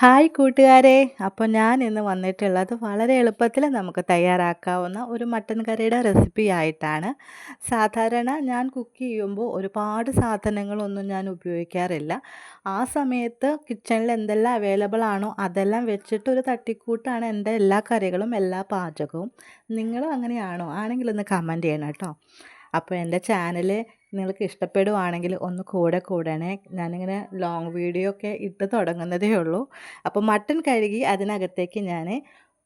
Hi കൂട്ടുകാരെ. അപ്പോൾ ഞാൻ ഇന്ന് വന്നിട്ടുള്ളത് വളരെ എളുപ്പത്തിൽ നമുക്ക് തയ്യാറാക്കാവുന്ന ഒരു മട്ടൻ കറിയുടെ റെസിപ്പി ആയിട്ടാണ്. സാധാരണ ഞാൻ കുക്ക് ചെയ്യുമ്പോൾ ഒരുപാട് സാധനങ്ങളൊന്നും ഞാൻ ഉപയോഗിക്കാറില്ല. ആ സമയത്ത് കിച്ചണിൽ എന്തെല്ലാം അവൈലബിൾ ആണോ അതെല്ലാം വെച്ചിട്ട് ഒരു തട്ടിക്കൂട്ടാണ് എന്റെ എല്ലാ കറികളും എല്ലാ പാചകവും. നിങ്ങളും അങ്ങനെയാണോ? ആണെങ്കിൽ ഒന്ന് കമന്റ് ചെയ്യണം കേട്ടോ. അപ്പോൾ എന്റെ ചാനൽ നിങ്ങൾക്ക് ഇഷ്ടപ്പെടുവാണെങ്കിൽ ഒന്ന് കൂടെ കൂടണേ. ഞാനിങ്ങനെ ലോങ് വീഡിയോ ഒക്കെ ഇട്ട് തുടങ്ങുന്നതേ ഉള്ളൂ. അപ്പോൾ മട്ടൺ കഴുകി അതിനകത്തേക്ക് ഞാൻ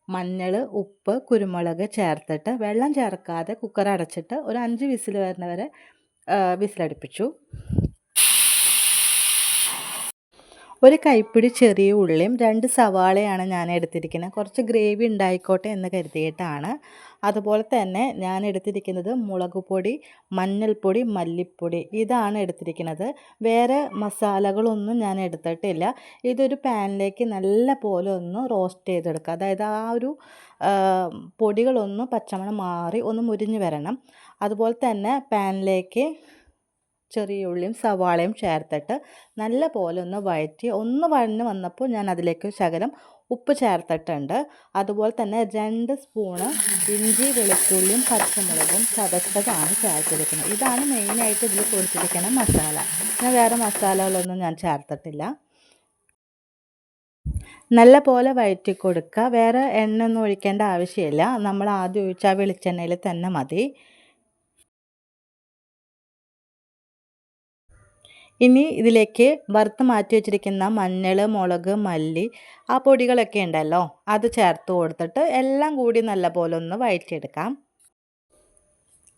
മഞ്ഞൾ ഉപ്പ് കുരുമുളക് ചേർത്തിട്ട് വെള്ളം ചേർക്കാതെ കുക്കർ അടച്ചിട്ട് ഒരു അഞ്ച് വിസിൽ വരുന്നവരെ വിസിലടുപ്പിച്ചു. ഒരു കൈപ്പിടി ചെറിയ ഉള്ളിയും രണ്ട് സവാളയാണ് ഞാൻ എടുത്തിരിക്കുന്നത്. കുറച്ച് ഗ്രേവി ഉണ്ടായിക്കോട്ടെ എന്ന് കരുതിയിട്ടാണ്. അതുപോലെ തന്നെ ഞാൻ എടുത്തിരിക്കുന്നത് മുളക് പൊടി മഞ്ഞൾപ്പൊടി മല്ലിപ്പൊടി ഇതാണ് എടുത്തിരിക്കുന്നത്. വേറെ മസാലകളൊന്നും ഞാൻ എടുത്തിട്ടില്ല. ഇതൊരു പാനിലേക്ക് നല്ല പോലെ ഒന്ന് റോസ്റ്റ് ചെയ്തെടുക്കുക. അതായത് ആ ഒരു പൊടികളൊന്ന് പച്ചമണം മാറി ഒന്ന് മുരിഞ്ഞ് വരണം. അതുപോലെ തന്നെ പാനിലേക്ക് ചെറിയ ഉള്ളിയും സവാളയും ചേർത്തിട്ട് നല്ല പോലെ ഒന്ന് വഴറ്റി ഒന്ന് വഴഞ്ഞ് വന്നപ്പോൾ ഞാൻ അതിലേക്ക് ശകലം ഉപ്പ് ചേർത്തിട്ടുണ്ട്. അതുപോലെ തന്നെ രണ്ട് സ്പൂണ് ഇഞ്ചി വെളുത്തുള്ളിയും പച്ചമുളകും ചതച്ചതാണ് ചേർത്തിരിക്കുന്നത്. ഇതാണ് മെയിനായിട്ട് ഇതിൽ കൊടുത്തിരിക്കുന്ന മസാല. ഞാൻ വേറെ മസാലകളൊന്നും ഞാൻ ചേർത്തിട്ടില്ല. നല്ല പോലെ വഴറ്റി കൊടുക്കുക. വേറെ എണ്ണ ഒന്നും ഒഴിക്കേണ്ട ആവശ്യമില്ല. നമ്മൾ ആദ്യം ഒഴിച്ച വെളിച്ചെണ്ണയിൽ തന്നെ മതി. ഇനി ഇതിലേക്ക് വറുത്ത് മാറ്റി വെച്ചിരിക്കുന്ന മഞ്ഞൾ മുളക് മല്ലി ആ പൊടികളൊക്കെ ഉണ്ടല്ലോ അത് ചേർത്ത് കൊടുത്തിട്ട് എല്ലാം കൂടി നല്ലപോലെ ഒന്ന് വഴറ്റിയെടുക്കാം.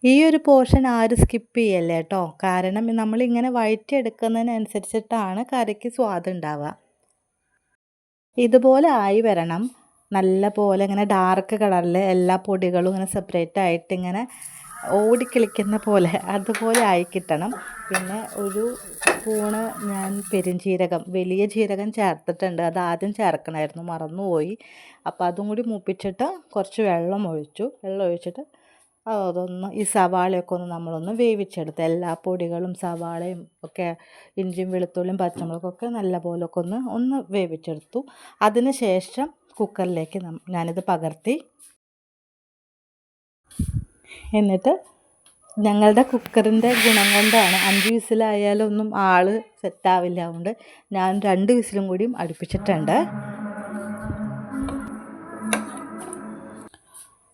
ഈ ഒരു പോർഷൻ ആരും സ്കിപ്പ് ചെയ്യല്ലേ കേട്ടോ കാരണം നമ്മളിങ്ങനെ വഴറ്റിയെടുക്കുന്നതിനനുസരിച്ചിട്ടാണ് കറിക്ക് സ്വാദ് ഉണ്ടാവുക. ഇതുപോലെ ആയി വരണം. നല്ല പോലെ ഇങ്ങനെ ഡാർക്ക് കളറിൽ എല്ലാ പൊടികളും ഇങ്ങനെ സെപ്പറേറ്റ് ആയിട്ട് ഇങ്ങനെ ഓടിക്കളിക്കുന്ന പോലെ അതുപോലെ ആയി കിട്ടണം. പിന്നെ ഒരു സ്പൂണ് ഞാൻ പെരുംജീരകം വലിയ ജീരകം ചേർത്തിട്ടുണ്ട്. അത് ആദ്യം ചേർക്കണമായിരുന്നു മറന്നുപോയി. അപ്പോൾ അതും കൂടി മൂപ്പിച്ചിട്ട് കുറച്ച് വെള്ളം ഒഴിച്ചു. വെള്ളം ഒഴിച്ചിട്ട് അതൊന്ന് ഈ സവാളയൊക്കെ ഒന്ന് നമ്മളൊന്ന് വേവിച്ചെടുത്ത് എല്ലാ പൊടികളും സവാളയും ഒക്കെ ഇഞ്ചിയും വെളുത്തുള്ളിയും പച്ചമുളകൊക്കെ നല്ല പോലൊക്കെ ഒന്ന് ഒന്ന് വേവിച്ചെടുത്തു. അതിന് ശേഷം കുക്കറിലേക്ക് ഞാനിത് പകർത്തി എന്നിട്ട് ഞങ്ങളുടെ കുക്കറിന്റെ ഗുണം കൊണ്ടാണ്. അഞ്ച് വിസിലായാലൊന്നും ആൾ സെറ്റാവില്ല അതുകൊണ്ട് ഞാൻ രണ്ട് വിസിലും കൂടിയും അടുപ്പിച്ചിട്ടുണ്ട്.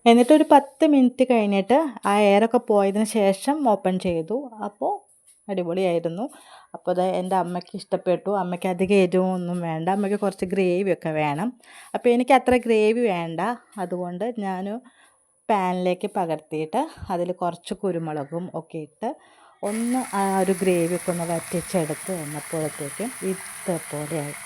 എന്നിട്ടൊരു പത്ത് മിനിറ്റ് കഴിഞ്ഞിട്ട് ആ എയറൊക്കെ പോയതിന് ശേഷം ഓപ്പൺ ചെയ്തു. അപ്പോൾ അടിപൊളിയായിരുന്നു. അപ്പോൾ അത് എന്റെ അമ്മയ്ക്ക് ഇഷ്ടപ്പെട്ടു. അമ്മയ്ക്ക് അധികം ഒന്നും വേണ്ട. അമ്മയ്ക്ക് കുറച്ച് ഗ്രേവി ഒക്കെ വേണം. അപ്പോൾ എനിക്ക് അത്ര ഗ്രേവി വേണ്ട. അതുകൊണ്ട് ഞാൻ പാനിലേക്ക് പകർത്തിയിട്ട് അതിൽ കുറച്ച് കുരുമുളകും ഒക്കെ ഇട്ട് ഒന്ന് ആ ഒരു ഗ്രേവിയൊക്കെ ഒന്ന് വറ്റിച്ചെടുത്ത് വന്നപ്പോഴത്തേക്കും ഇതേപോലെയായി.